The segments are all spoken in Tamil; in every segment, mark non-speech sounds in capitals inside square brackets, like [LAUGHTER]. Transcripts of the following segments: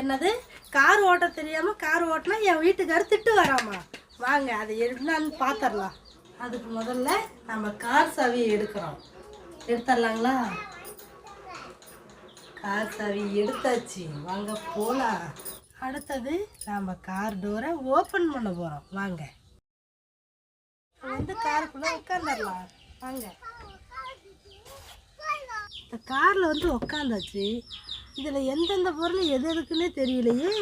என்னது? கார் ஓட்ட தெரியாமல் கார் ஓட்டினா என் வீட்டுக்காரர் திட்டு வராமா? வாங்க அது என்னன்னு பார்த்துடலாம் அதுக்கு முதல்ல நம்ம கார் சாவியை எடுக்கிறோம். எடுத்துடலாங்களா கார் சாவி எடுத்தாச்சு. வாங்க போகலாம் அடுத்தது நம்ம கார் டோரை ஓப்பன் பண்ண போகிறோம் வாங்க. வந்து காருக்குள்ளே உட்காந்துடலாம் வாங்க. இந்த காரில் வந்து உக்காந்தாச்சு இதில் எந்தெந்த பொருள் எது எதுக்குன்னே தெரியலையே.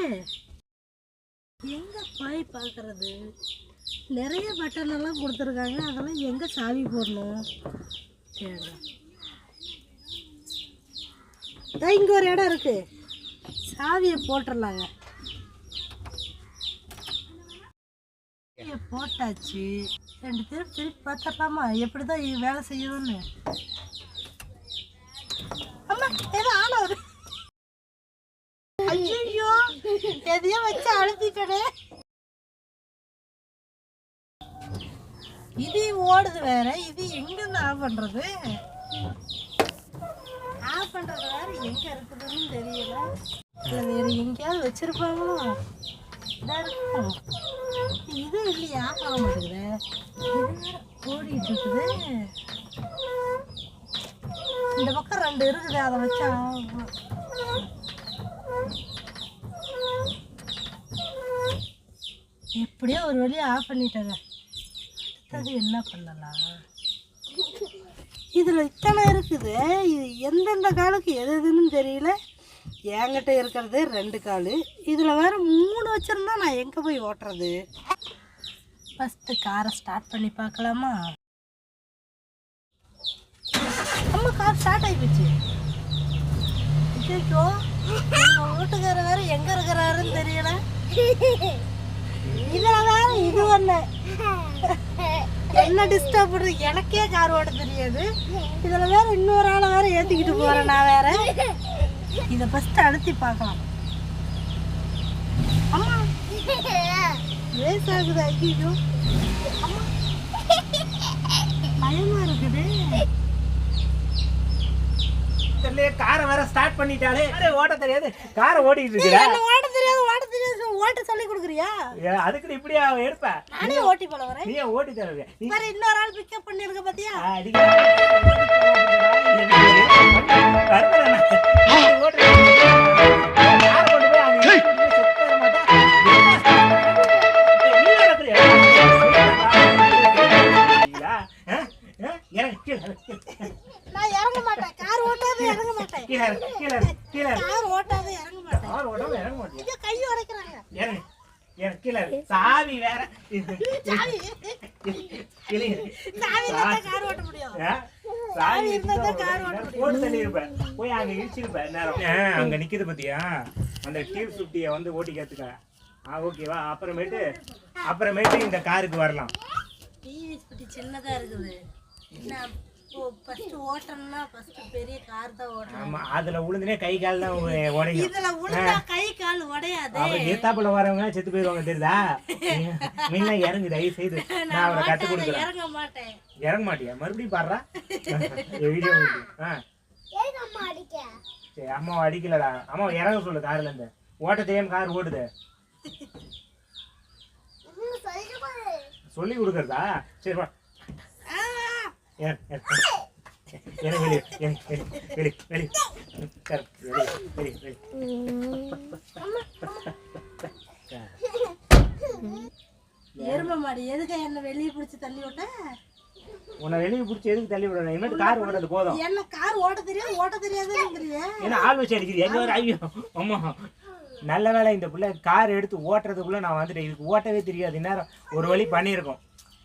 எங்கே போய் பார்க்குறது நிறைய பட்டன் எல்லாம் கொடுத்துருக்காங்க. அதெல்லாம் எங்கே சாவி போடணும்? சரி இங்கே ஒரு இடம் இருக்குது சாவியை போட்டுடலாங்க சாவியை போட்டாச்சு. ரெண்டு பேரும் திருப்பி பார்த்துடலாமா? எப்படி தான் வேலை செய்யணும்னு அம்மா ஏதோ ஆள ஒரு ஐயோ எதையோ வச்சு அழுத்திட்டனே. இது ஓடுது வேற இது எங்கிருந்து ஆஃப் பண்றது? ஆஃப் பண்றது வேற எங்க இருக்குதுன்னு தெரியல. இல்ல வேற எங்கேயாவது வச்சிருப்பாங்களோ. இருக்கும். இது இல்லையா ஆஃப் ஆக மாட்டேங்குது. இது ஓடிட்டு இருக்குது இந்த பக்கம் ரெண்டு இருக்குது அதை வச்சா எப்படியோ ஒரு வழியாக ஆஃப் பண்ணிட்டாங்க அடுத்தது என்ன பண்ணலாம்? இதில் இத்தனை இருக்குது. இது எந்தெந்த காலுக்கு எது எதுன்னு தெரியல. என்கிட்ட இருக்கிறது ரெண்டு கால். இதில் வேறு மூணு வச்சுருந்தா நான் எங்கே போய் ஓட்டுறது? ஃபஸ்ட்டு காரை ஸ்டார்ட் பண்ணி பார்க்கலாமா? அம்மா கார் ஸ்டார்ட் ஆகிப்போச்சு போச்சு ஐயோ வீட்டுக்கார இருக்கிறாருன்னு தெரியல. இதுல வேற இது ஒண்ணு. [LAUGHS] என்ன டிஸ்டர்ப் பண்ணுறது எனக்கே கார் ஓட்ட தெரியாது. இதுல வேற இன்னொரு ஆளை வேற ஏத்திக்கிட்டு போறேன் நான் வேற. இதை ஃபர்ஸ்ட் அழுத்தி பார்க்கலாம். அம்மா ரேஸ் ஆகுது ஐயோ. அம்மா பயமா இருக்குது. தெரியல காரை வேற ஸ்டார்ட் பண்ணிட்டாலே அரே, ஓட்ட தெரியாது காரை ஓட்டிட்டு இருக்கிற ஓட்ட தெரியாது ஓட்ட தெரியாது ஓட்ட சொல்லி கொடுக்குறியா அதுக்கு இப்படியா எடுப்ப நானே ஓட்டி போல வரேன் நீ ஓட்டி தருவ வேற இன்னொரு ஆள் பிக்கப் பண்ணிருக்க பாத்தியா அடிக்க நான் இருந்தா தான் கார் ஓட்ட முடியும். போட்டு தள்ளி இருப்பேன். போய் அங்க இடிச்சிருப்பேன் நேரம். அங்க நிக்குது பாத்தியா? அந்த டீர் சுட்டிய வந்து ஓட்டி கத்துக்க ஆ ஓகேவா அப்புறமேட்டு அப்புறமேட்டு இந்த காருக்கு வரலாம். டிவி ஸ்கூட்டி சின்னதா இருக்குது. என்ன? இப்போ ஃபர்ஸ்ட் ஓட்டணும்னா ஃபர்ஸ்ட் பெரிய கார் தான் ஓட்டணும். ஆமா அதுல உளுந்துனே கை கால் தான் [LAUGHS] உடையும். இதுல கை கால் உடையாது. அவர் எத்தாப்புல வரவங்க செத்து போயிருவாங்க தெரியுதா? [LAUGHS] முன்ன இறங்கு தயவு செய்து நான் அவரை கத்து கொடுக்குறேன். இறங்க மாட்டேன். இறங்க மாட்டியா? மறுபடியும் பாடுறா? [LAUGHS] வீடியோ ஆ. சரி அம்மாவை அடிக்கலடா. அம்மா இறங்க சொல்லு கார்ல இருந்து. ஓட்ட தெரியாம கார் ஓடுது. சொல்லி கொடுக்கறதா? சரி எருமை மாடு எதுக்கு என்ன வெளியே பிடிச்சி தள்ளி விட்ட? உன்னை வெளியே பிடிச்சி எதுக்கு தள்ளி விடணும்? இனிமேட்டு கார் ஓடுறது போதும். என்ன கார் ஓட்ட தெரியாது ஓட்ட தெரியாதுங்கிறிய ஏன்னா ஆள் வச்சு அடிக்குது? எங்க வர ஐயோ அம்மா. நல்ல வேளை இந்த பிள்ளை கார் எடுத்து ஓட்டுறதுக்குள்ள நான் வந்துட்டேன். இதுக்கு ஓட்டவே தெரியாது. இந்நேரம் ஒரு வழி பண்ணியிருக்கோம்.